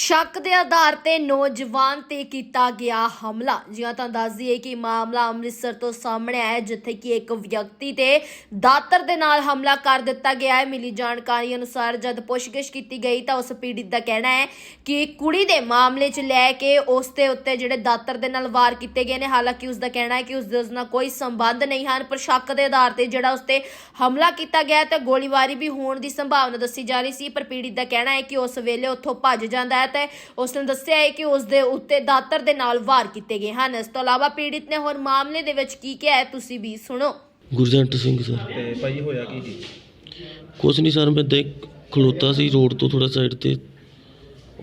ਸ਼ੱਕ ਦੇ ਆਧਾਰ ਤੇ ਨੌਜਵਾਨ ਤੇ ਕੀਤਾ ਗਿਆ ਹਮਲਾ। ਜਿਵੇਂ ਤਾਂ ਦੱਸ ਦਈਏ ਕਿ ਮਾਮਲਾ ਅੰਮ੍ਰਿਤਸਰ ਤੋਂ ਸਾਹਮਣੇ ਆਇਆ ਜਿੱਥੇ ਕਿ ਇੱਕ ਵਿਅਕਤੀ ਤੇ ਦਾਤਰ ਦੇ ਨਾਲ ਹਮਲਾ ਕਰ ਦਿੱਤਾ ਗਿਆ ਹੈ। ਮਿਲੀ ਜਾਣਕਾਰੀ ਅਨੁਸਾਰ ਜਦ ਪੁੱਛਗਿੱਛ ਕੀਤੀ ਗਈ ਤਾਂ ਉਸ ਪੀੜਿਤ ਦਾ ਕਹਿਣਾ ਹੈ ਕਿ ਕੁੜੀ ਦੇ ਮਾਮਲੇ 'ਚ ਲੈ ਕੇ ਉਸ ਦੇ ਉੱਤੇ ਜਿਹੜੇ ਦਾਤਰ ਦੇ ਨਾਲ ਵਾਰ ਕੀਤੇ ਗਏ ਨੇ, ਹਾਲਾਂਕਿ ਉਸ ਦਾ ਕਹਿਣਾ ਹੈ ਕਿ ਉਸ ਦੇ ਉਸ ਨਾਲ ਕੋਈ ਸੰਬੰਧ ਨਹੀਂ ਹਨ, ਪਰ ਸ਼ੱਕ ਦੇ ਆਧਾਰ ਤੇ ਜਿਹੜਾ ਉਸ ਤੇ ਹਮਲਾ ਕੀਤਾ ਗਿਆ ਹੈ, ਤੇ ਗੋਲੀਬਾਰੀ ਵੀ ਹੋਣ ਦੀ ਸੰਭਾਵਨਾ ਦੱਸੀ ਜਾ ਰਹੀ ਸੀ। ਪਰ ਪੀੜਿਤ ਦਾ ਕਹਿਣਾ ਹੈ ਕਿ ਉਸ ਵੇਲੇ ਉੱਥੋਂ ਭੱਜ ਜਾਂਦਾ ਹੈ ਤੇ ਉਸ ਨੇ ਦੱਸਿਆ ਹੈ ਕਿ ਉਸ ਦੇ ਉੱਤੇ ਦਾਤਰ ਦੇ ਨਾਲ ਵਾਰ ਕੀਤੇ ਗਏ ਹਨ। ਇਸ ਤੋਂ ਇਲਾਵਾ ਪੀੜਿਤ ਨੇ ਹੋਰ ਮਾਮਲੇ ਦੇ ਵਿੱਚ ਕੀ ਕਿਹਾ ਹੈ ਤੁਸੀਂ ਵੀ ਸੁਣੋ। ਗੁਰਜੰਟ ਸਿੰਘ ਸਰ। ਤੇ ਭਾਈ ਹੋਇਆ ਕੀ ਜੀ? ਕੁਛ ਨਹੀਂ ਸਰ ਮੈਂ ਦੇਖ ਖਲੋਤਾ ਸੀ ਰੋਡ ਤੋਂ ਥੋੜਾ ਸਾਈਡ ਤੇ।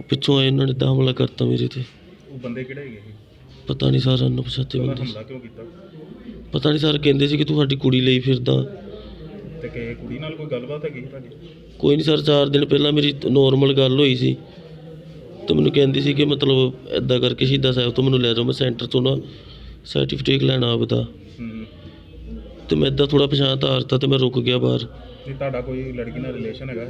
ਪਿੱਛੋਂ ਆਏ ਇਹਨਾਂ ਨੇ ਤਾਂ ਹਮਲਾ ਕਰਤਾ ਮੇਰੇ ਤੇ। ਉਹ ਬੰਦੇ ਕਿਹੜੇ ਹੈਗੇ ਸੀ? ਪਤਾ ਨਹੀਂ ਸਰ ਅਨਪਛਾਤੇ ਉਹਨਾਂ ਬੰਦੇ। ਸੀ। ਹਮਲਾ ਕਿਉਂ ਕੀਤਾ? ਪਤਾ ਨਹੀਂ ਸਰ ਕਹਿੰਦੇ ਸੀ ਕਿ ਤੂੰ ਸਾਡੀ ਕੁੜੀ ਲਈ ਫਿਰਦਾ। ਤੇ ਕਿ ਕੁੜੀ ਨਾਲ ਕੋਈ ਗੱਲਬਾਤ ਹੈਗੀ ਸੀ ਤੁਹਾਡੀ? ਕੋਈ ਨਹੀਂ ਸਰ 4 ਦਿਨ ਪਹਿਲਾਂ ਮੇਰੀ ਨੋਰਮਲ ਗੱਲ ਹੋਈ ਸੀ। ਤੇ ਮੈਨੂੰ ਕਹਿੰਦੀ ਸੀ ਕਿ ਮਤਲਬ ਐਦਾਂ ਕਰਕੇ ਸ਼ਹੀਦਾਂ ਸਾਹਿਬ ਤੋਂ ਮੈਨੂੰ ਲੈ ਜਾਓ ਮੈਂ ਸੈਂਟਰ ਤੋਂ ਨਾ ਸਰਟੀਫਿਕੇਟ ਲੈਣਾ ਆਪਦਾ ਹੂੰ ਤੇ ਮੈਂ ਐਦਾਂ ਥੋੜਾ ਪਛਾਣ ਤਾਰਤਾ ਤੇ ਮੈਂ ਰੁਕ ਗਿਆ ਬਾਹਰ। ਤੇ ਤੁਹਾਡਾ ਕੋਈ ਲੜਕੀ ਨਾਲ ਰਿਲੇਸ਼ਨ ਹੈਗਾ?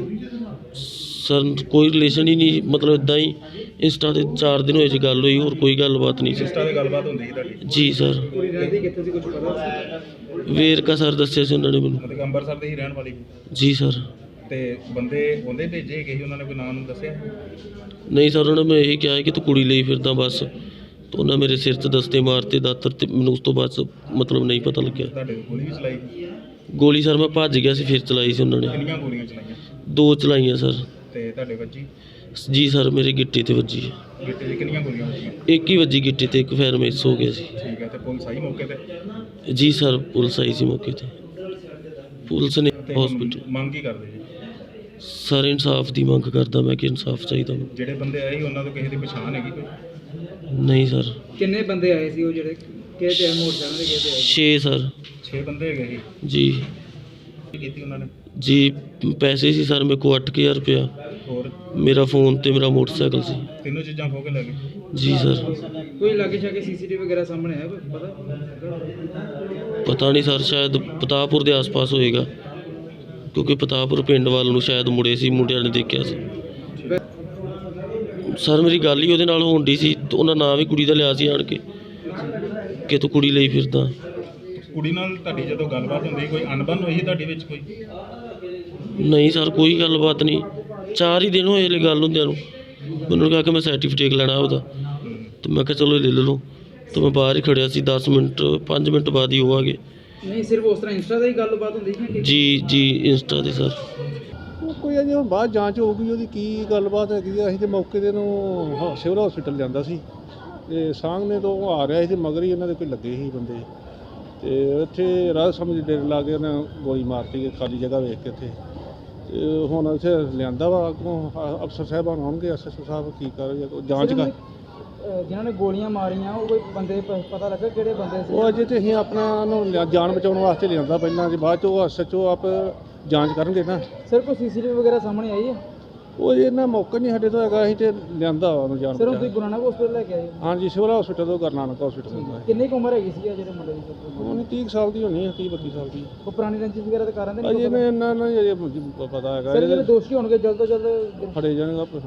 ਸਰ ਕੋਈ ਰਿਲੇਸ਼ਨ ਹੀ ਨਹੀਂ ਮਤਲਬ ਇਦਾਂ ਹੀ ਇੰਸਟਾ ਤੇ 4 ਦਿਨ ਹੋਏ ਸੀ ਗੱਲ ਹੋਈ ਹੋਰ ਕੋਈ ਗੱਲਬਾਤ ਨਹੀਂ ਸੀ। ਸਿਸਟਰ ਦੇ ਗੱਲਬਾਤ ਹੁੰਦੀ ਸੀ ਤੁਹਾਡੀ? ਜੀ ਸਰ। ਕੁੜੀ ਰਹਿੰਦੀ ਕਿੱਥੇ ਸੀ ਕੁਝ ਪਤਾ ਵੇਰਕਾ ਸਰ ਦੱਸਿਆ ਸੀ ਉਹਨਾਂ ਨੇ ਮੈਨੂੰ। ਮਤਲਬ ਕਿ ਅੰਮ੍ਰਿਤਸਰ ਦੇ ਹੀ ਰਹਿਣ ਵਾਲੀ? ਸੀ। ਜੀ ਸਰ। ਤੇ ਬੰਦੇ ਉਹਦੇ ਭੇਜੇ ਸੀ ਉਹਨਾਂ ਨੇ ਕੋਈ ਨਾਮ ਨੂੰ ਦੱਸਿਆ? ਨਹੀਂ ਸਰ ਉਹਨਾਂ ਨੇ ਮੈਂ ਇਹ ਕਿਹਾ ਕਿ ਤੂੰ ਕੁੜੀ ਲਈ ਫਿਰਦਾ ਬਸ। ਤੇ ਉਹਨਾਂ ਮੇਰੇ ਸਿਰ 'ਚ ਦਸਤੇ ਮਾਰਤੇ ਦਾਤਰ ਤੇ ਮੈਨੂੰ ਉਸ ਤੋਂ ਬਾਅਦ ਮਤਲਬ ਨਹੀਂ ਪਤਾ ਲੱਗਿਆ। ਤੁਹਾਡੇ ਗੋਲੀ ਵੀ ਚਲਾਈ? ਗੋਲੀ ਸਰ ਮੈਂ ਭੱਜ ਗਿਆ ਸੀ ਫਿਰ ਚਲਾਈ ਸੀ ਉਹਨਾਂ ਨੇ। ਕਿੰਨੀਆਂ ਗੋਲੀਆਂ ਚਲਾਈਆਂ? ਦੋ ਚਲਾਈਆਂ ਸਰ। ਤੇ ਤੁਹਾਡੇ ਵੱਜੀ? ਜੀ ਸਰ ਮੇਰੇ ਗਿੱਟੇ ਤੇ ਵੱਜੀ। ਹੈ। ਗਿੱਟੇ 'ਚ ਕਿੰਨੀਆਂ ਗੋਲੀਆਂ ਵੱਜੀਆਂ? ਇੱਕ ਹੀ ਵੱਜੀ ਗਿੱਟੇ ਤੇ ਇੱਕ ਫੈਰ ਮਿਸ ਹੋ ਗਿਆ ਸੀ। ਠੀਕ ਹੈ ਤੇ ਪੁਲਿਸ ਆਈ ਮੌਕੇ ਤੇ? ਜੀ ਸਰ ਪੁਲਿਸ ਆਈ ਸੀ ਮੌਕੇ ਤੇ। ਪੁਲਿਸ ਨੇ ਤੇ ਹੁਣ ਹਸਪੀਟਲ ਮੰਗ ਕੀ ਕਰਦੇ ਜੀ? ਸਰ ਇਨਸਾਫ ਦੀ ਮੰਗ ਕਰਦਾ ਮੈਂ ਕਿ ਇਨਸਾਫ ਚਾਹੀਦਾ ਮੈਨੂੰ। ਜਿਹੜੇ ਬੰਦੇ ਆਏ ਸੀ ਉਹਨਾਂ ਤੋਂ ਕਿਸੇ ਦੀ ਪਛਾਣ ਹੈਗੀ ਕੋਈ? ਨਹੀਂ ਸਰ। ਕਿੰਨੇ ਬੰਦੇ ਆਏ ਸੀ ਉਹ ਜਿਹੜੇ? ਕਿਹ ਤੇ ਮੋਟਰਸਾਈਕਲ ਦੇ ਕਿਹ ਤੇ ਆਏ 6 ਸਰ। 6 ਬੰਦੇ ਹੈਗੇ ਸੀ? ਜੀ। ਕੀ ਕੀਤੀ ਉਹਨਾਂ ਨੇ? ਜੀ ਪੈਸੇ ਸੀ ਸਰ ਮੇਰੇ ਕੋਲ 8000 ਰੁਪਇਆ। ਹੋਰ? ਮੇਰਾ ਫੋਨ ਤੇ ਮੇਰਾ ਮੋਟਰਸਾਈਕਲ ਸੀ। ਤਿੰਨੋਂ ਚੀਜ਼ਾਂ ਖੋ ਕੇ ਲੈ ਗਏ? ਜੀ ਸਰ। ਕੋਈ ਲਾਗੇ ਛਾਗੇ ਸੀਸੀਟੀਵੀ ਵਗੈਰਾ ਸਾਹਮਣੇ ਆਇਆ ਕੋਈ? ਪਤਾ? ਪਤਾ ਨਹੀਂ ਸਰ ਸ਼ਾਇਦ ਪਤਾਪੁਰ ਦੇ ਆਸ-ਪਾਸ ਹੋਏਗਾ। ਕਿਉਂਕਿ ਪਤਾਪੁਰ ਪਿੰਡ ਵੱਲ ਨੂੰ ਸ਼ਾਇਦ ਮੁੜੇ ਸੀ ਮੁੰਡਿਆਂ ਨੇ ਦੇਖਿਆ ਸੀ। ਸਰ ਮੇਰੀ ਗੱਲ ਹੀ ਉਹਦੇ ਨਾਲ ਹੋਣ ਡਈ ਸੀ ਤੇ ਉਹਨਾਂ ਨਾਂ ਵੀ ਕੁੜੀ ਦਾ ਲਿਆ ਸੀ ਆਣ ਕੇ ਕਿ ਤੂੰ ਕੁੜੀ ਲਈ ਫਿਰਦਾ। ਕੁੜੀ ਨਾਲ ਤੁਹਾਡੀ ਜਦੋਂ ਗੱਲਬਾਤ ਹੁੰਦੀ ਕੋਈ ਅਣਬਣ ਹੋਈ ਤੁਹਾਡੇ ਵਿੱਚ ਕੋਈ? ਨਹੀਂ ਸਰ ਕੋਈ ਗੱਲਬਾਤ ਨਹੀਂ। ਚਾਰ ਹੀ ਦਿਨ ਹੋਏ ਹਲੇ ਗੱਲ ਹੁੰਦਿਆਂ ਨੂੰ। ਮੈਨੂੰ ਕਿਹਾ ਕਿ ਮੈਂ ਸਰਟੀਫਿਕੇਟ ਲੈਣਾ ਉਹਦਾ। ਤੇ ਮੈਂ ਕਿਹਾ ਚਲੋ ਇਹ ਲੈ ਲਓ। ਤੇ ਮੈਂ ਬਾਹਰ ਹੀ ਖੜਿਆ ਸੀ 10 ਮਿੰਟ 5 ਮਿੰਟ ਬਾਅਦ ਹੀ ਉਹ ਆ ਗਏ। ਨਹੀਂ ਸਿਰਫ ਉਸ ਤਰ੍ਹਾਂ ਇੰਸਟਾ ਦਾ ਹੀ ਗੱਲਬਾਤ ਹੁੰਦੀ ਸੀ ਕਿ ਜੀ ਜੀ ਇੰਸਟਾ ਤੇ ਸਰ। ਉਹ ਕੋਈ ਅਜੇ ਹੁਣ ਬਾਅਦ ਜਾਂਚ ਹੋਊਗੀ ਉਹਦੀ ਕੀ ਗੱਲਬਾਤ ਹੈਗੀ ਆ। ਅਸੀਂ ਤੇ ਮੌਕੇ ਤੇ ਨੂੰ ਹ- ਸਿਵਲ ਹਸਪੀਟਲ ਜਾਂਦਾ ਸੀ। ਤੇ ਸਾਹਮਣੇ ਤੋਂ ਉਹ ਆ ਰਿਹਾ ਸੀ ਤੇ ਮਗਰ ਹੀ ਇਹਨਾਂ ਦੇ ਕੋਈ ਲੱਗੇ ਸੀ ਬੰਦੇ। ਤੇ ਉੱਥੇ ਰਾਹ ਸਮਝ ਡੇਰ ਲਾ ਕੇ ਉਹਨੇ ਗੋਲੀ ਮਾਰਤੀ ਹੈ ਖਾਲੀ ਜਗ੍ਹਾ ਵੇਖ ਕੇ ਇੱਥੇ ਤੇ ਹੁਣ ਇੱਥੇ ਲਿਆਂਦਾ ਵਾ। ਅੱਗੋਂ ਅ- ਅਫਸਰ ਸਾਹਿਬਾਨ ਆਉਣਗੇ ਐਸਐਸਓ ਸਾਹਿਬ ਕੀ ਕਰ ਜਾਂਚ ਕਰ ਜਿਨ੍ਹਾਂ ਨੇ ਗੋਲੀਆਂ ਮਾਰੀਆਂ ਉਹ ਕੋਈ ਬੰਦੇ ਪ- ਪਤਾ ਲੱਗਾ ਕਿਹੜੇ ਬੰਦੇ ਸੀ? ਉਹ ਅਜੇ ਤੇ ਅਸੀਂ ਆਪਣਾ ਨੂੰ ਲਿਆ- ਜਾਨ ਬਚਾਉਣ ਵਾਸਤੇ ਲਿਆਂਦਾ ਪਹਿਲਾਂ ਜੇ ਬਾਅਦ ਚ ਉਹ ਐਸਐਚਓ ਆਪ ਜਾਂਚ ਕਰਨਗੇ ਨਾ ਸਿਰ ਕੋਈ ਸੀਸੀਟੀਵੀ ਵਗੈਰਾ ਸਾਹਮਣੇ ਆਈ ਹੈ? ਉਹ ਇਹਨਾਂ ਮੌਕਾ ਨਹੀਂ ਸਾਡੇ ਤੋਂ ਹੈਗਾ ਅਸੀਂ ਤੇ ਲਿਆਂਦਾ ਉਹਨੂੰ ਜਾਨ ਸਿਰ ਬਚਾ ਤੁਸੀਂ ਗੁਰੂ ਨਾਨਕ ਹਸਪੀਟਲ ਲੈ ਕੇ ਆਏ ਹੋ। ਹਾਂਜੀ ਸਿਵਲ ਹਸਪੀਟਲ ਤੋਂ ਗੁਰੂ ਨਾਨਕ ਹਸਪੀਟਲ ਤੋਂ। ਕਿੰਨੀ ਕੁ ਉਮਰ ਹੈਗੀ ਸੀ ਜਿਹੜੇ ਮੁੰਡੇ ਦੀ? ਉਹਨੇ 30 ਕੁ ਸਾਲ ਦੀ ਹੋਣੀ ਹੈ 30 32 ਸਾਲ ਦੀ। ਕੋਈ ਪੁਰਾਣੀ ਰੰਜਿਸ਼ ਵਗੈਰਾ ਦੇ ਕਾਰਨ ਤੇ ਅਜੇ ਨਹੀਂ ਇਹਨਾਂ ਇਹਨਾਂ ਨੂੰ ਅਜੇ ਪਤਾ ਹੈਗਾ ਸਰ ਜਿਹੜੇ ਇਹਦੇ ਦੋਸ਼ੀ ਹੋਣਗੇ ਜਲਦ ਤੋਂ ਜਲਦ ਫੜੇ ਜਾਣਗੇ ਆਪੇ